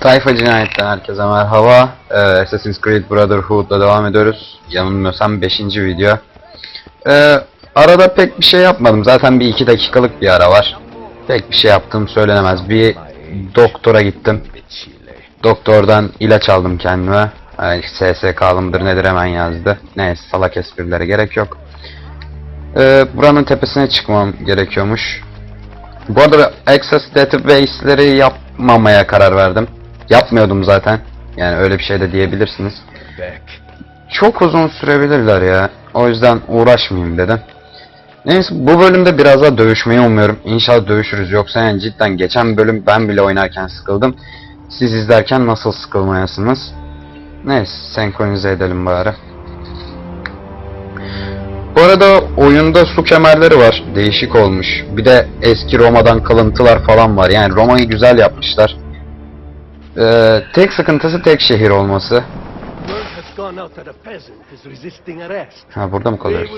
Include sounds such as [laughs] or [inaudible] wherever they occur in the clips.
Tayfa Cinayet'ten herkese merhaba. Ee, Assassin's Creed Brotherhood'da devam ediyoruz. Yanılmıyorsam 5. video. Ee, arada pek bir şey yapmadım. Zaten bir 2 dakikalık bir ara var. Pek bir şey yaptığım söylenemez. Bir doktora gittim. Doktordan ilaç aldım kendime. Yani SSK'lı mıdır nedir hemen yazdı. Neyse salak esprilere gerek yok. Ee, buranın tepesine çıkmam gerekiyormuş. Bu arada Access Database'leri yapmamaya karar verdim. Yapmıyordum zaten. Yani öyle bir şey de diyebilirsiniz. Çok uzun sürebilirler ya. O yüzden uğraşmayayım dedim. Neyse bu bölümde biraz daha dövüşmeyi umuyorum. İnşallah dövüşürüz. Yoksa yani cidden geçen bölüm ben bile oynarken sıkıldım. Siz izlerken nasıl sıkılmayasınız? Neyse senkronize edelim bari. Bu arada oyunda su kemerleri var. Değişik olmuş. Bir de eski Roma'dan kalıntılar falan var. Yani Roma'yı güzel yapmışlar. Ee, tek sıkıntısı tek şehir olması. Ha burada mı kalıyoruz?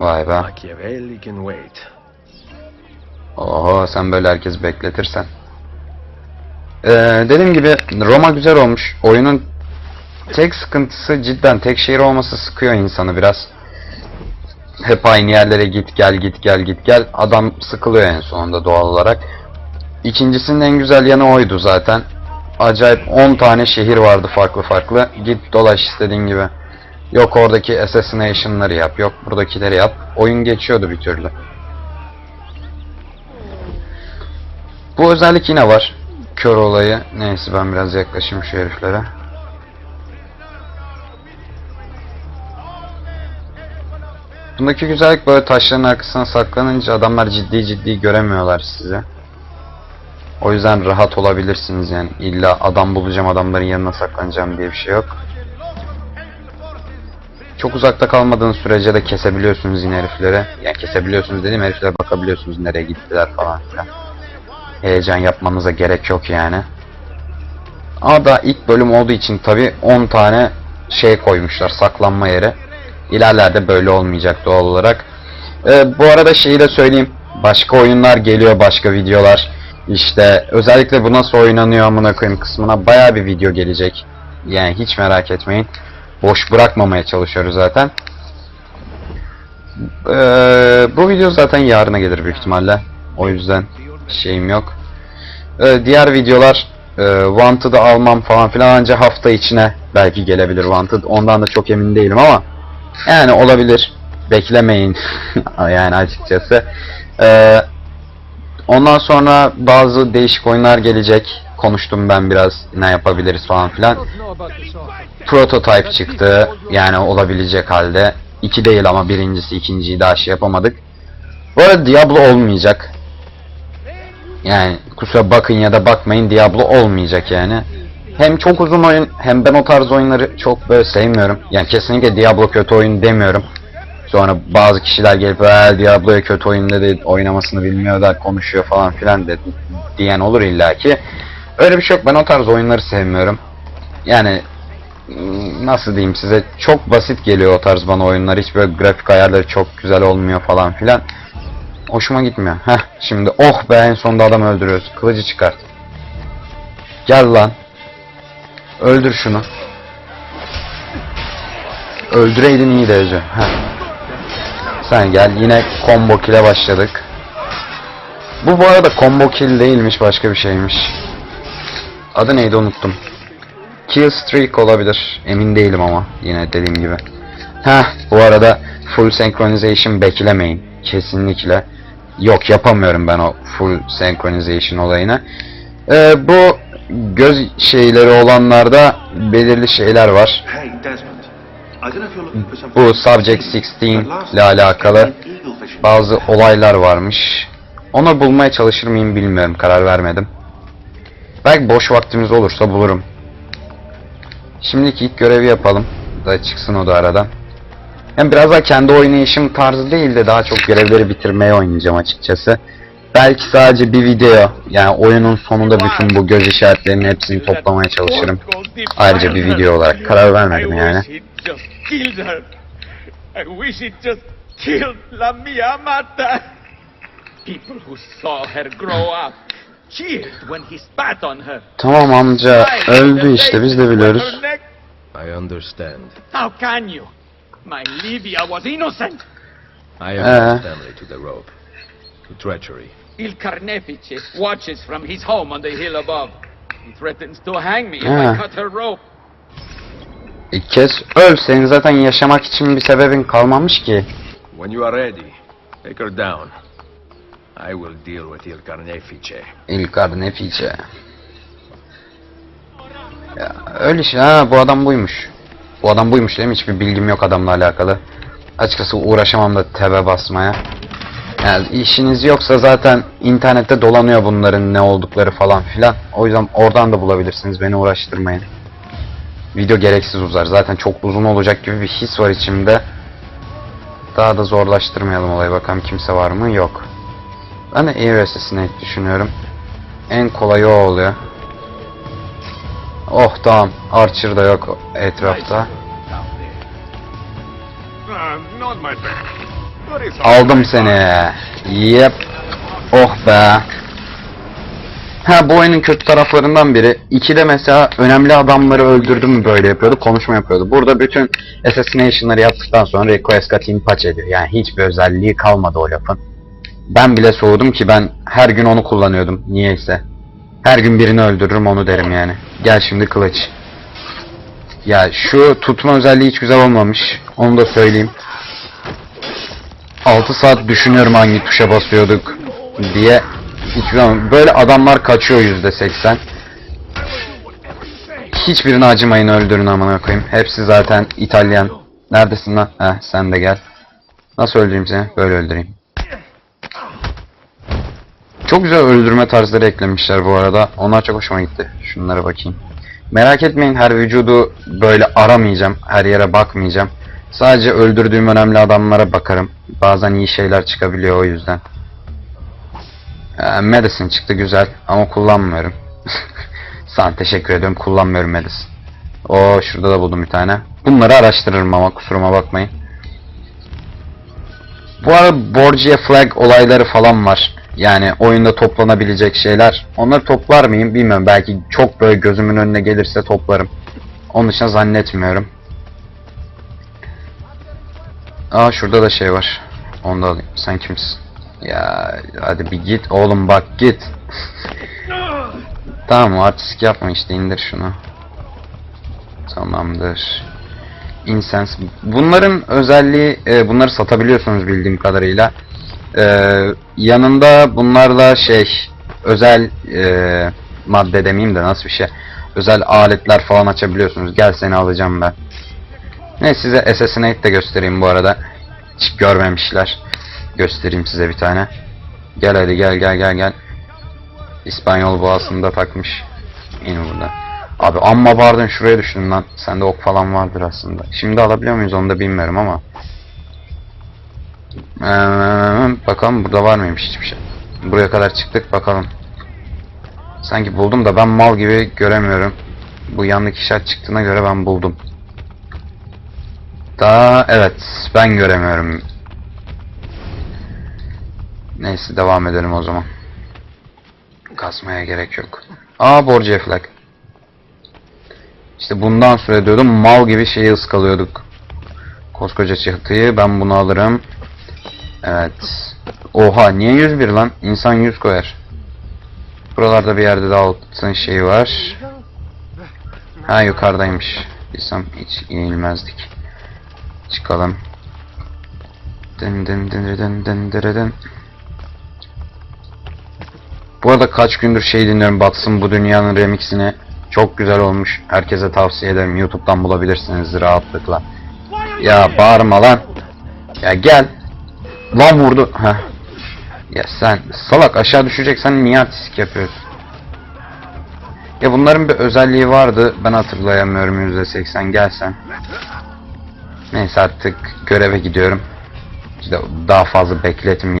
Vay be. Oho sen böyle herkes bekletirsen. Ee, dediğim gibi Roma güzel olmuş. Oyunun tek sıkıntısı cidden tek şehir olması sıkıyor insanı biraz. Hep aynı yerlere git gel git gel git gel. Adam sıkılıyor en sonunda doğal olarak. İkincisinin en güzel yanı oydu zaten. Acayip 10 tane şehir vardı farklı farklı. Git dolaş istediğin gibi. Yok oradaki assassination'ları yap, yok buradakileri yap. Oyun geçiyordu bir türlü. Bu özellik yine var. Kör olayı. Neyse ben biraz yaklaşayım şu heriflere. Bundaki güzellik böyle taşların arkasına saklanınca adamlar ciddi ciddi göremiyorlar sizi. O yüzden rahat olabilirsiniz yani. İlla adam bulacağım adamların yanına saklanacağım diye bir şey yok. Çok uzakta kalmadığınız sürece de kesebiliyorsunuz yine herifleri. Yani kesebiliyorsunuz dediğim heriflere bakabiliyorsunuz nereye gittiler falan filan heyecan yapmanıza gerek yok yani. Ama da ilk bölüm olduğu için tabi 10 tane şey koymuşlar saklanma yeri. İlerlerde böyle olmayacak doğal olarak. Ee, bu arada şeyi de söyleyeyim. Başka oyunlar geliyor, başka videolar. İşte özellikle bu nasıl oynanıyor amına koyayım kısmına baya bir video gelecek. Yani hiç merak etmeyin. Boş bırakmamaya çalışıyoruz zaten. Ee, bu video zaten yarına gelir büyük ihtimalle. O yüzden şeyim yok. Ee, diğer videolar e, Wanted'ı almam falan filan anca hafta içine belki gelebilir Wanted. Ondan da çok emin değilim ama yani olabilir. Beklemeyin [laughs] yani açıkçası. Ee, ondan sonra bazı değişik oyunlar gelecek. Konuştum ben biraz ne yapabiliriz falan filan. Prototype çıktı. Yani olabilecek halde. İki değil ama birincisi ikinciyi daha şey yapamadık. Bu arada Diablo olmayacak. Yani kusura bakın ya da bakmayın Diablo olmayacak yani. Hem çok uzun oyun hem ben o tarz oyunları çok böyle sevmiyorum. Yani kesinlikle Diablo kötü oyun demiyorum. Sonra bazı kişiler gelip "Ee, Diablo'ya kötü oyun dedi oynamasını bilmiyor da konuşuyor falan filan dedi diyen olur illaki. Öyle bir şey yok ben o tarz oyunları sevmiyorum. Yani nasıl diyeyim size çok basit geliyor o tarz bana oyunlar. Hiç böyle grafik ayarları çok güzel olmuyor falan filan. Hoşuma gitmiyor. Heh şimdi oh be en sonunda adam öldürüyoruz. Kılıcı çıkart. Gel lan. Öldür şunu. Öldüreydin iyi de Ece. Heh. Sen gel yine combo kill'e başladık. Bu bu arada combo kill değilmiş başka bir şeymiş. Adı neydi unuttum. Kill streak olabilir. Emin değilim ama yine dediğim gibi. Heh bu arada full synchronization beklemeyin. Kesinlikle. Yok yapamıyorum ben o full synchronization olayını. Ee, bu göz şeyleri olanlarda belirli şeyler var. Hey, Bu Subject 16 ile alakalı bazı olaylar varmış. Onu bulmaya çalışır mıyım bilmiyorum. Karar vermedim. Belki boş vaktimiz olursa bulurum. Şimdiki ilk görevi yapalım. Da çıksın o da aradan. Hem biraz daha kendi oynayışım tarzı değil de daha çok görevleri bitirmeye oynayacağım açıkçası. Belki sadece bir video yani oyunun sonunda bütün bu göz işaretlerinin hepsini toplamaya çalışırım. Ayrıca bir video olarak karar vermedim yani. Tamam amca öldü işte biz de biliyoruz. I understand. How can you? My Livia was innocent. I Uh. am family to the rope. To treachery. Il Carnefice watches from his home on the hill above. He threatens to hang me if. I cut her rope. E, kes öl senin zaten yaşamak için bir sebebin kalmamış ki. When you are ready, take her down. I will deal with Il Carnefice. İlkar nefice. Ya öyle işte ha bu adam buymuş. Bu adam buymuş değil mi? Hiçbir bilgim yok adamla alakalı. Açıkçası uğraşamam da tebe basmaya. Yani işiniz yoksa zaten internette dolanıyor bunların ne oldukları falan filan. O yüzden oradan da bulabilirsiniz. Beni uğraştırmayın. Video gereksiz uzar. Zaten çok uzun olacak gibi bir his var içimde. Daha da zorlaştırmayalım olayı. Bakalım kimse var mı? Yok. Ben de Air Assassinate düşünüyorum. En kolayı o oluyor. Oh tamam. Archer da yok etrafta. Aldım seni. Yep. Oh be. Ha bu oyunun kötü taraflarından biri. İkide mesela önemli adamları öldürdü mü böyle yapıyordu, konuşma yapıyordu. Burada bütün assassination'ları yaptıktan sonra request in patch ediyor. Yani hiçbir özelliği kalmadı o lafın. Ben bile soğudum ki ben her gün onu kullanıyordum niyeyse. Her gün birini öldürürüm onu derim yani. Gel şimdi kılıç. Ya şu tutma özelliği hiç güzel olmamış. Onu da söyleyeyim. 6 saat düşünüyorum hangi tuşa basıyorduk diye. Hiç bilmiyorum. Böyle adamlar kaçıyor yüzde seksen. Hiçbirini acımayın öldürün amına koyayım. Hepsi zaten İtalyan. Neredesin lan? Heh sen de gel. Nasıl öldüreyim seni? Böyle öldüreyim. Çok güzel öldürme tarzları eklemişler bu arada. Onlar çok hoşuma gitti. Şunlara bakayım. Merak etmeyin her vücudu böyle aramayacağım. Her yere bakmayacağım. Sadece öldürdüğüm önemli adamlara bakarım. Bazen iyi şeyler çıkabiliyor o yüzden. Ee, medicine çıktı güzel ama kullanmıyorum. [laughs] Sana teşekkür ediyorum kullanmıyorum medicine. O şurada da buldum bir tane. Bunları araştırırım ama kusuruma bakmayın. Bu arada Borgia Flag olayları falan var. Yani oyunda toplanabilecek şeyler. Onları toplar mıyım bilmiyorum. Belki çok böyle gözümün önüne gelirse toplarım. Onun dışında zannetmiyorum. Aa şurada da şey var. Onu da alayım. Sen kimsin? Ya hadi bir git oğlum bak git. tamam artistik yapma işte indir şunu. Tamamdır. Incense. Bunların özelliği e, bunları satabiliyorsunuz bildiğim kadarıyla. E, yanında bunlarla şey özel e, madde demeyeyim de nasıl bir şey. Özel aletler falan açabiliyorsunuz. Gel seni alacağım ben. Ne size Assassinate de göstereyim bu arada. Hiç görmemişler. Göstereyim size bir tane. Gel hadi gel gel gel gel. İspanyol boğasında takmış. İn burada. Abi amma pardon şuraya düştüm lan. Sende ok falan vardır aslında. Şimdi alabiliyor muyuz onu da bilmiyorum ama. Ee, bakalım burada var mıymış hiçbir şey. Buraya kadar çıktık bakalım. Sanki buldum da ben mal gibi göremiyorum. Bu yanlış işaret çıktığına göre ben buldum. Daha evet ben göremiyorum. Neyse devam edelim o zaman. Kasmaya gerek yok. Aa Borgia Flag. İşte bundan sonra diyordum mal gibi şeyi ıskalıyorduk. Koskoca çıhtıyı ben bunu alırım. Evet. Oha niye 101 lan? İnsan 100 koyar. Buralarda bir yerde daha altın şeyi var. Ha yukarıdaymış. Bilsem hiç inilmezdik. Çıkalım. Dın dın dın dın dın dın dın. Bu arada kaç gündür şey dinliyorum Batsın bu dünyanın remixini. Çok güzel olmuş. Herkese tavsiye ederim. Youtube'dan bulabilirsiniz rahatlıkla. Ya bağırma lan. Ya gel. Lan vurdu. Heh. Ya sen salak aşağı düşeceksen niye artistik yapıyorsun? Ya bunların bir özelliği vardı. Ben hatırlayamıyorum %80 gelsen. Neyse artık göreve gidiyorum. İşte daha fazla bekletmeyeyim.